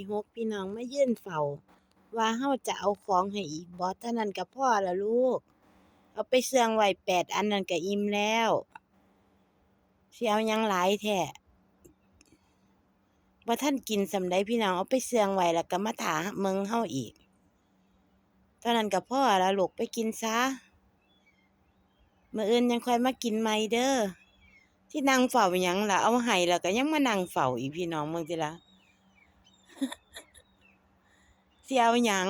ที่หกพี่น้องมายืนเฝ้า ว่าเฮาจะเอาของให้อีกบ่เท่านั้นก็พอแล้วลูก เอาไปเสื่องไว้แปดอันนั้นก็อิ่มแล้วสิเอายังหลายแท้บ่าทันกินสำใดพี่น้องเอาไปเสื่องไว้แล้วก็มาท่าเมืองเฮาอีกเท่านั้นก็พอแล้วลูกไปกินซะมื้ออื่นยังค่อยมากินใหม่เด้อที่นั่งเฝ้าหยังล่ะเอาให้แล้วก็ยังมานั่งเฝ้าอีกพี่น้องเบิ่งติล่ะ สิเอาหยัง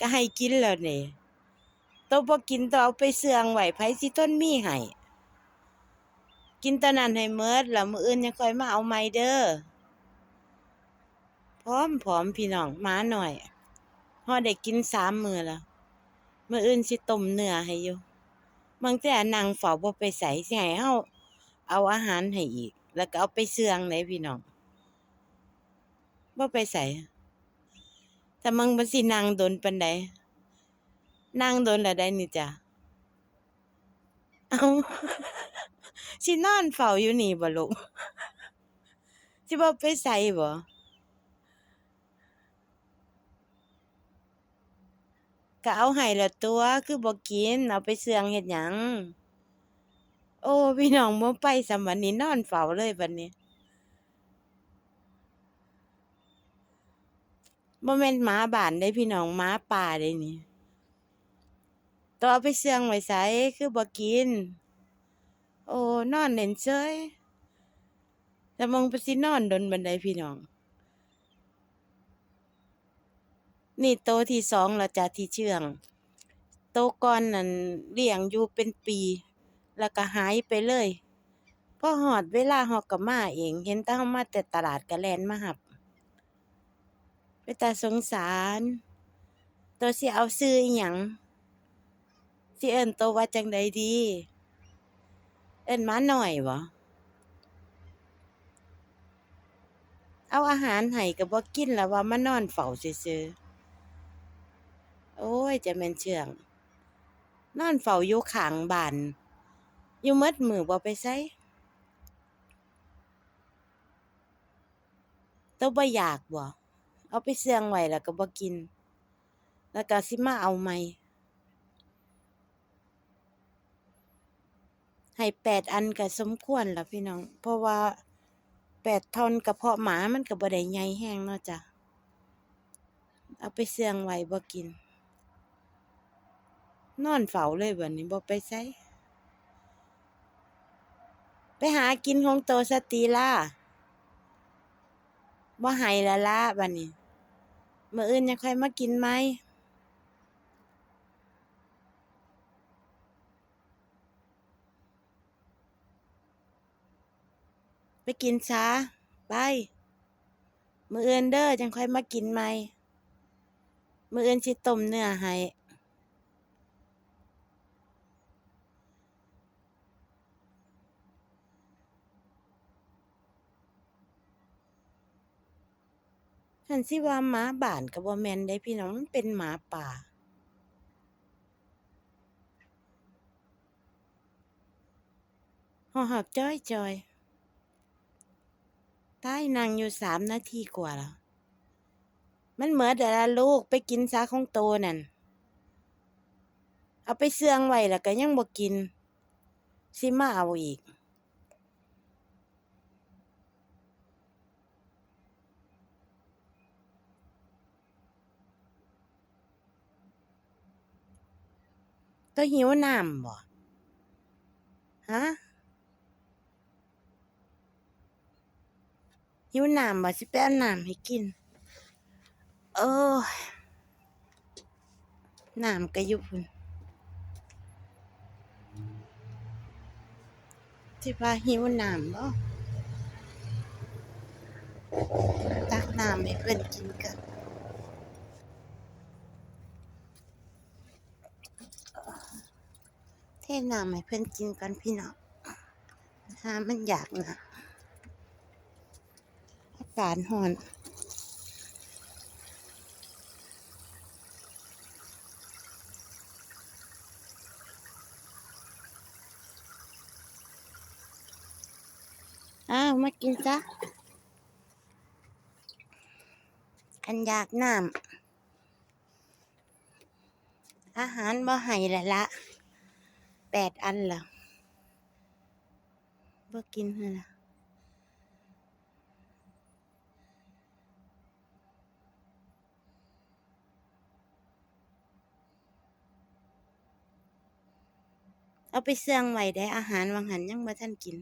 ก็ให้กินแล้วนี่โตบ่กินต้องเอาไปเสื่องไหวไผสิทนมีให้กินตอนนั้นให้หมดแล้วมื้ออื่นยังค่อยมาเอาใหม่เด้อพร้อมผอมพี่น้องหมาหน่อยฮอได้กินสามมื้อแล้วมื้ออื่นสิต้มเนื้อให้อยู่บางแต่นั่งเฝ้าบ่ไปไสสิให้เฮาเอาอาหารให้อีก แล้วก็เอาไปเสื่องได้พี่น้องบ่ไปไส แต่มึงมันสินั่งโดนปานใดนั่งโดนล้วได้นี่จ้ะเอาสินอนเฝ้าอยู่นี่บ่ลูกสิบ่ไปไสบ่ก็เอาให้ล้วตัวคือบ่กิน เอาไปเสื่องเฮ็ดหยัง โอ้ พี่น้องบ่ไปซ้ำบัดนี้นอนเฝ้าเลยบัดนี้ บ่แม่นหมาบ้านเด้พี่น้องหมาป่าเด้นี่ต้องเอาไปเสื่องไว้ไสคือบ่กิน โอ้ นอนเล่นเฉยแต่มึงไปสินอนโดนบันไดพี่น้อง นี่โตที่สองแล้วจ้ะที่เชื่อง โตก่อนนั่นเลี้ยงอยู่เป็นปี แล้วก็หายไปเลยพอฮอดเวลาฮอกก็มาเอง เห็นแต่เฮามาแต่ตลาดก็แลนมารับ เป็นตาสงสารโตสิเอาชื่ออหยังสิเอิ้นโตว่าจังใดดี เอิ้นมาหน้อยบ่เอาอาหารให้ก็บ่กินแล้วว่ามานอนเฝ้าซื่อๆโอ้ยจะแม่นเชื่อง นอนเฝ้าอยู่ข้างบ้านอยู่มดมือบ่ไปไสโตบ่อยากบ่ เอาไปเสื่องไว้แล้วก็บ่กิน แล้วก็สิมาเอาใหม่ ให้แปดอันก็สมควรแล้วพี่น้อง เพราะว่าแปดทอนกระเพาะหมามันก็บ่ได้ใหญ่แรงเนาะจ้ะ เอาไปเสื่องไว้บ่กิน นอนเฝ้าเลยบัดนี้บ่ไปไสไปหากินของโตซะติล่ะบ่ให้ล้วล่ะบัดนี้ มื่ออื่นยังใครมากินไหมไปกินช้าไปมื่ออื่นเด้อจังค่อยมากินไหมมื่ออื่นสิต้มเนื้อให้ คันสิว่าหมาบ้านก็บ่แมนเดะพี่น้องมันเป็นหมาป่าฮอดๆจ้อยๆตายนั่งอยู่สามนาทีกว่าแล้ว มันเหมดแล้วล่ะลูกไปกินซะของโตนั่น เอาไปเสื่องไว้แล้วก็ยังบ่กิน สิมาเอาอีก โตหิวน้ำบ่ฮะหิวน้ำบ่สิไปเอาน้ำให้กิน โอ้น้ำก็อยู่พู้นสิว่าหิวน้ำบ่ตักน้ำให้เพิ่นกินก่อน ทน้ำให้เพิ่นกินก่อนพี่น้องหามันอยากนะอากาศร้อนอ้าวมากินซะอันอยากน้ำอาหารบ่ให้ละละ แปดอันละบ่กินเท่าละเอาไปเสื่องไว้ได้อาหารวังหันยังบ่ทันกิน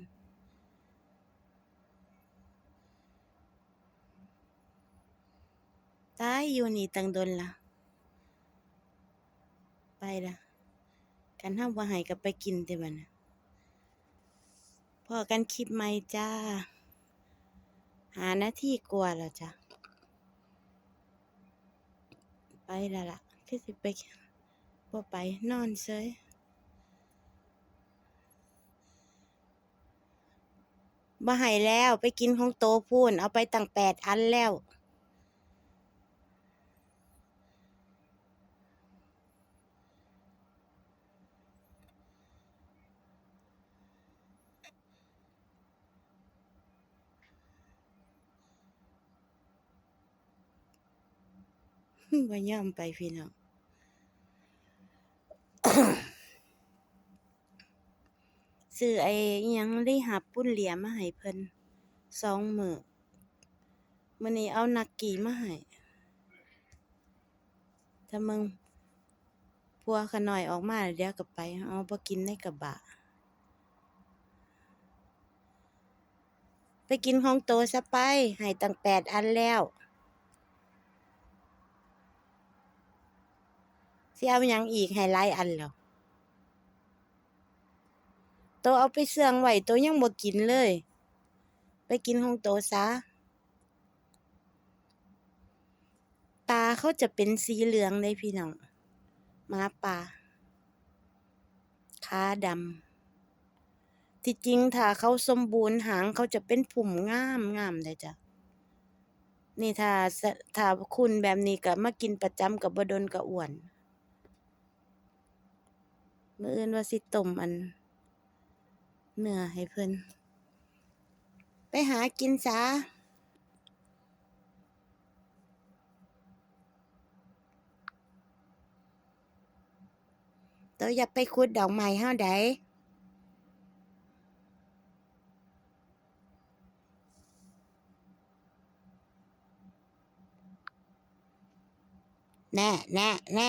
ตายอยู่นี่ตั้งดนละไปละ กันห้ามว่าให้ก็ไปกินแต่บัดนะพอกันคลิปใหม่จ้า หาหน้าที่กลัวแล้วจ้ะ ไปละล่ะคือสิไปบ่ไปนอนเซยบ่ให้แล้วไปกินของโตพูนเอาไปตั้งแปดอันแล้ว บ่ยอมไปพี่น้องซื้อไอ้ยังลิหับปุ้นเหลียมาให้เพิ่นสองมือมื้อนี้เอานักกี่มาให้ถ้ามึงพัวขน้อยออกมาเดี๋ยวก็ไป เอาบ่กินในกระบะ ไปกินของโตซะไปให้ตั้งแปดอันแล้ว สิเอาหยังอีกให้หลายอันแล้วโตเอาไปเสื่องไว้โตยังบ่กินเลย ไปกินของโตซะ ตาเขาจะเป็นสีเหลืองเลยพี่น้องหมาป่าขาดำ ที่จริงถ้าเขาสมบูรณ์หางเขาจะเป็นผุ่มงามงามเลยจ้ะ นี่ถ้าถ้าคุณแบบนี้ก็มากินประจำกับบดนก็อ้วน มื้ออื่นว่าสิต้มอัน เนื้อให้เพิ่น ไปหากินซะโตอย่าไปขุดดอกไม้เฮาได้แน่แน่แน่